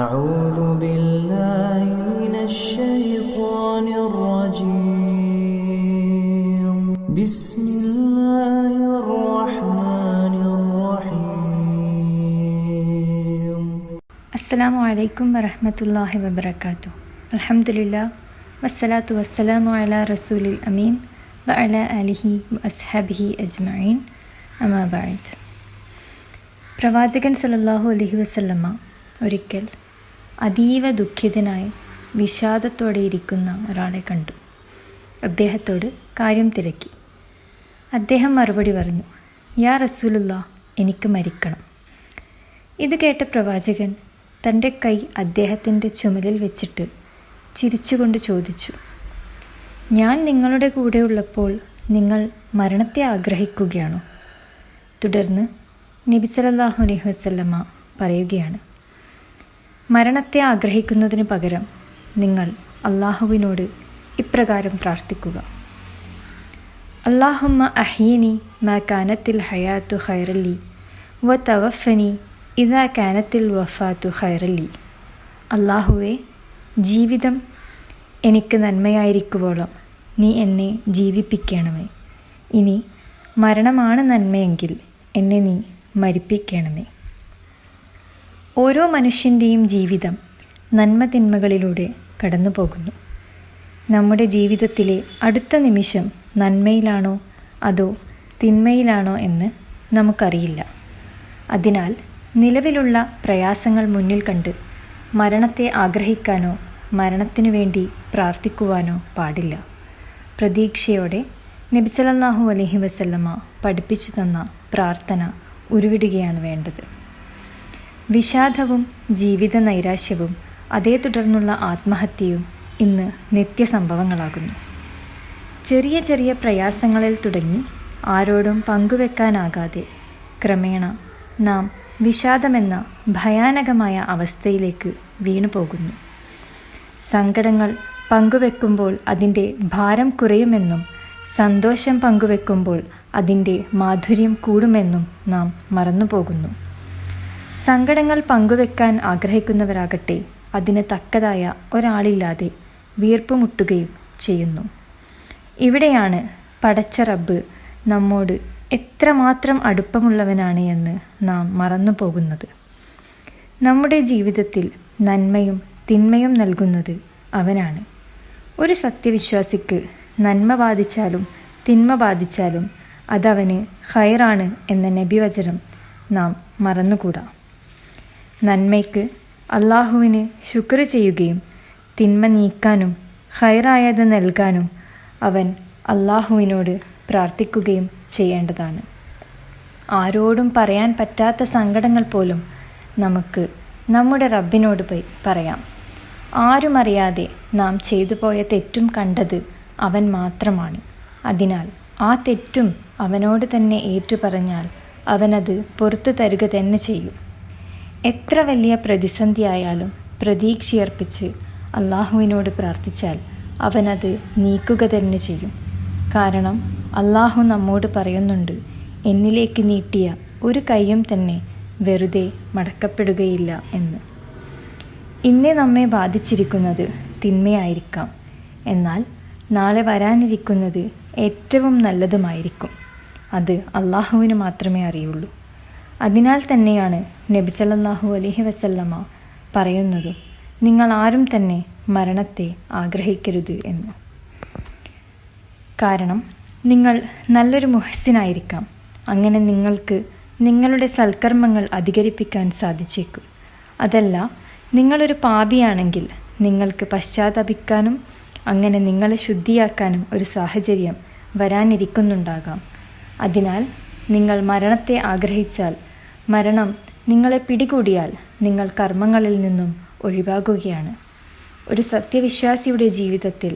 أعوذ بالله من الشيطان الرجيم بسم الله الرحمن الرحيم അസ്സലാമു അലൈക്കും വറഹ്മത്തുള്ളാഹി വബറകാത്തു അൽഹംദുലില്ലാ വസ്സലാത്തു വസ്സലാമു അലാ റസൂലിൽ അമീൻ വ അലാ അലിഹി വ അസ്ഹാബിഹി അജ്മഈൻ അമാ ബഅദ് പ്രവാചകൻ സല്ലല്ലാഹു അലൈഹി വസല്ലമ ഒരിക്കൽ അതീവ ദുഃഖിതനായി വിഷാദത്തോടെ ഇരിക്കുന്ന ഒരാളെ കണ്ടു. അദ്ദേഹത്തോട് കാര്യം തിരക്കി. അദ്ദേഹം മറുപടി പറഞ്ഞു യാ റസൂലുള്ള എനിക്ക് മരിക്കണം. ഇത് കേട്ട പ്രവാചകൻ തന്റെ കൈ അദ്ദേഹത്തിന്റെ ചുമലിൽ വെച്ചിട്ട് ചിരിച്ചുകൊണ്ട് ചോദിച്ചു ഞാൻ നിങ്ങളുടെ കൂടെ ഉള്ളപ്പോൾ നിങ്ങൾ മരണത്തെ ആഗ്രഹിക്കുകയാണോ? തുടർന്ന് നബി അലൈഹി പറയുകയാണ് മരണത്തെ ആഗ്രഹിക്കുന്നതിന് പകരം നിങ്ങൾ അള്ളാഹുവിനോട് ഇപ്രകാരം പ്രാർത്ഥിക്കുക. അള്ളാഹുമ്മ അഹീനി മാ കാനത്തിൽ ഹയാത്തു ഖൈറല്ലി വ തവഫനി ഇതാ കാനത്തിൽ വഫാത്തു ഖൈറല്ലി. അള്ളാഹുവെ ജീവിതം എനിക്ക് നന്മയായിരിക്കുവോളം നീ എന്നെ ജീവിപ്പിക്കണമേ. ഇനി മരണമാണ് നന്മയെങ്കിൽ എന്നെ നീ മരിപ്പിക്കണമേ. ഓരോ മനുഷ്യന്റെയും ജീവിതം നന്മ തിന്മകളിലൂടെ കടന്നു പോകുന്നു നമ്മുടെ ജീവിതത്തിലെ അടുത്ത നിമിഷം നന്മയിലാണോ അതോ തിന്മയിലാണോ എന്ന് നമുക്കറിയില്ല. അതിനാൽ നിലവിലുള്ള പ്രയാസങ്ങൾ മുന്നിൽ കണ്ട് മരണത്തെ ആഗ്രഹിക്കാനോ മരണത്തിനു വേണ്ടി പ്രാർത്ഥിക്കുവാനോ പാടില്ല. പ്രതീക്ഷയോടെ നബിസലല്ലാഹു അലഹി വസല്ലമ്മ പഠിപ്പിച്ചു തന്ന പ്രാർത്ഥന ഉരുവിടുകയാണ് വേണ്ടത്. വിഷാദവും ജീവിത നൈരാശ്യവും അതേ തുടർന്നുള്ള ആത്മഹത്യയും ഇന്ന് നിത്യസംഭവങ്ങളാകുന്നു. ചെറിയ ചെറിയ പ്രയാസങ്ങളിൽ തുടങ്ങി ആരോടും പങ്കുവെക്കാനാകാതെ ക്രമേണ നാം വിഷാദമെന്ന ഭയാനകമായ അവസ്ഥയിലേക്ക് വീണുപോകുന്നു. സങ്കടങ്ങൾ പങ്കുവെക്കുമ്പോൾ അതിന്റെ ഭാരം കുറയുമെന്നും സന്തോഷം പങ്കുവെക്കുമ്പോൾ അതിന്റെ മാധുര്യം കൂടുമെന്നും നാം മറന്നുപോകുന്നു. സങ്കടങ്ങൾ പങ്കുവെക്കാൻ ആഗ്രഹിക്കുന്നവരാകട്ടെ അതിന് തക്കതായ ഒരാളില്ലാതെ വീർപ്പുമുട്ടുകയും ചെയ്യുന്നു. ഇവിടെയാണ് പടച്ച റബ്ബ് നമ്മോട് എത്രമാത്രം അടുപ്പമുള്ളവനാണ് എന്ന് നാം മറന്നു പോകുന്നത് നമ്മുടെ ജീവിതത്തിൽ നന്മയും തിന്മയും നൽകുന്നത് അവനാണ്. ഒരു സത്യവിശ്വാസിക്ക് നന്മ ബാധിച്ചാലും തിന്മ ബാധിച്ചാലും അതവന് ഹൈറാണ് എന്ന നബിവചനം നാം മറന്നുകൂടാ. നന്മയ്ക്ക് അള്ളാഹുവിന് ശുക്ർ ചെയ്യുകയും തിന്മ നീക്കാനും ഹൈറായത് നൽകാനും അവൻ അള്ളാഹുവിനോട് പ്രാർത്ഥിക്കുകയും ചെയ്യേണ്ടതാണ്. ആരോടും പറയാൻ പറ്റാത്ത സങ്കടങ്ങൾ പോലും നമുക്ക് നമ്മുടെ റബ്ബിനോട് പോയി പറയാം. ആരും അറിയാതെ നാം ചെയ്തു പോയ തെറ്റും കണ്ടത് അവൻ മാത്രമാണ്. അതിനാൽ ആ തെറ്റും അവനോട് തന്നെ ഏറ്റുപറഞ്ഞാൽ അവനത് പുറത്തു തരുക തന്നെ ചെയ്യും. എത്ര വലിയ പ്രതിസന്ധിയായാലും പ്രതീക്ഷയർപ്പിച്ച് അള്ളാഹുവിനോട് പ്രാർത്ഥിച്ചാൽ അവനത് നീക്കുക തന്നെ ചെയ്യും. കാരണം അള്ളാഹു നമ്മോട് പറയുന്നുണ്ട് എന്നിലേക്ക് നീട്ടിയ ഒരു കൈയും തന്നെ വെറുതെ മടക്കപ്പെടുകയില്ല എന്ന്. ഇന്ന് നമ്മെ ബാധിച്ചിരിക്കുന്നത് തിന്മയായിരിക്കാം. എന്നാൽ നാളെ വരാനിരിക്കുന്നത് ഏറ്റവും നല്ലതുമായിരിക്കും. അത് അള്ളാഹുവിന് മാത്രമേ അറിയുള്ളൂ. അതിനാൽ തന്നെയാണ് നബി സല്ലല്ലാഹു അലൈഹി വസല്ലമ പറയുന്നത് നിങ്ങൾ ആരും തന്നെ മരണത്തെ ആഗ്രഹിക്കരുത് എന്ന്. കാരണം നിങ്ങൾ നല്ലൊരു മുഹസ്സിനായിരിക്കാം. അങ്ങനെ നിങ്ങൾക്ക് നിങ്ങളുടെ സൽക്കർമ്മങ്ങൾ അധികരിപ്പിക്കാൻ സാധിച്ചേക്കും. അതല്ല നിങ്ങളൊരു പാപിയാണെങ്കിൽ നിങ്ങൾക്ക് പശ്ചാത്തപിക്കാനും അങ്ങനെ നിങ്ങളെ ശുദ്ധിയാക്കാനും ഒരു സാഹചര്യം വരാനിരിക്കുന്നുണ്ടാകാം. അതിനാൽ നിങ്ങൾ മരണത്തെ ആഗ്രഹിച്ചാൽ മരണം നിങ്ങളെ പിടികൂടിയാൽ നിങ്ങൾ കർമ്മങ്ങളിൽ നിന്നും ഒഴിവാകുകയാണ്. ഒരു സത്യവിശ്വാസിയുടെ ജീവിതത്തിൽ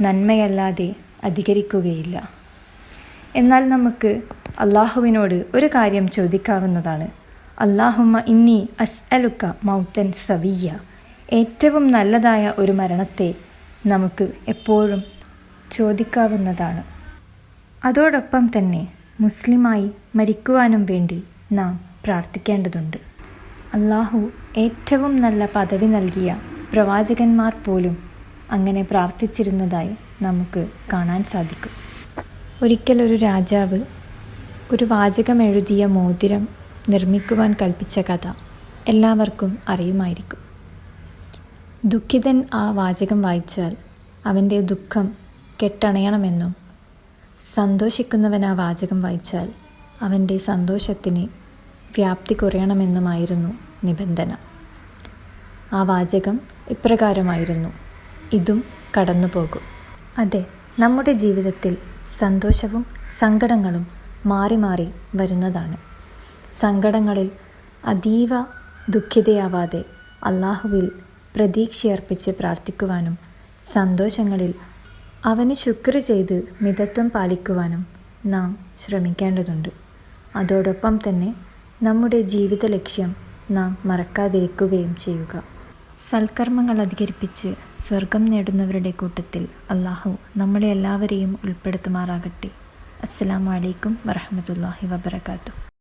നന്മയല്ലാതെ അധികരിക്കുകയില്ല. എന്നാൽ നമുക്ക് അള്ളാഹുവിനോട് ഒരു കാര്യം ചോദിക്കാവുന്നതാണ്. അള്ളാഹുമ്മ ഇന്നി അസ് അലുക്ക മൗത്തൻ സവിയ ഏറ്റവും നല്ലതായ ഒരു മരണത്തെ നമുക്ക് എപ്പോഴും ചോദിക്കാവുന്നതാണ്. അതോടൊപ്പം തന്നെ മുസ്ലിമായി മരിക്കുവാനും വേണ്ടി നാം പ്രാർത്ഥിക്കേണ്ടതുണ്ട്. അള്ളാഹു ഏറ്റവും നല്ല പദവി നൽകിയ പ്രവാചകന്മാർ പോലും അങ്ങനെ പ്രാർത്ഥിച്ചിരുന്നതായി നമുക്ക് കാണാൻ സാധിക്കും. ഒരിക്കൽ ഒരു രാജാവ് ഒരു വാചകം എഴുതിയ മോതിരം നിർമ്മിക്കുവാൻ കൽപ്പിച്ച കഥ എല്ലാവർക്കും അറിയുമായിരിക്കും. ദുഃഖിതൻ ആ വാചകം വായിച്ചാൽ അവന്റെ ദുഃഖം കെട്ടണയണമെന്നും സന്തോഷിക്കുന്നവൻ ആ വാചകം വായിച്ചാൽ അവന്റെ സന്തോഷത്തിന് വ്യാപ്തി കുറയണമെന്നുമായിരുന്നു നിബന്ധന. ആ വാചകം ഇപ്രകാരമായിരുന്നു. ഇതും കടന്നു പോകും അതെ നമ്മുടെ ജീവിതത്തിൽ സന്തോഷവും സങ്കടങ്ങളും മാറി മാറി വരുന്നതാണ്. സങ്കടങ്ങളിൽ അതീവ ദുഃഖിതയാവാതെ അള്ളാഹുവിൽ പ്രതീക്ഷയർപ്പിച്ച് പ്രാർത്ഥിക്കുവാനും സന്തോഷങ്ങളിൽ അവന് ശുക്ർ ചെയ്ത് മിതത്വം പാലിക്കുവാനും നാം ശ്രമിക്കേണ്ടതുണ്ട്. അതോടൊപ്പം തന്നെ നമ്മുടെ ജീവിത ലക്ഷ്യം നാം മറക്കാതിരിക്കുകയും ചെയ്യുക. സൽക്കർമ്മങ്ങൾ അധികരിപ്പിച്ച് സ്വർഗം നേടുന്നവരുടെ കൂട്ടത്തിൽ അള്ളാഹു നമ്മളെ എല്ലാവരെയും ഉൾപ്പെടുത്തുമാറാകട്ടെ. അസ്സാം വലൈക്കും വറഹമത്തല്ലാഹി വബർക്കാത്തു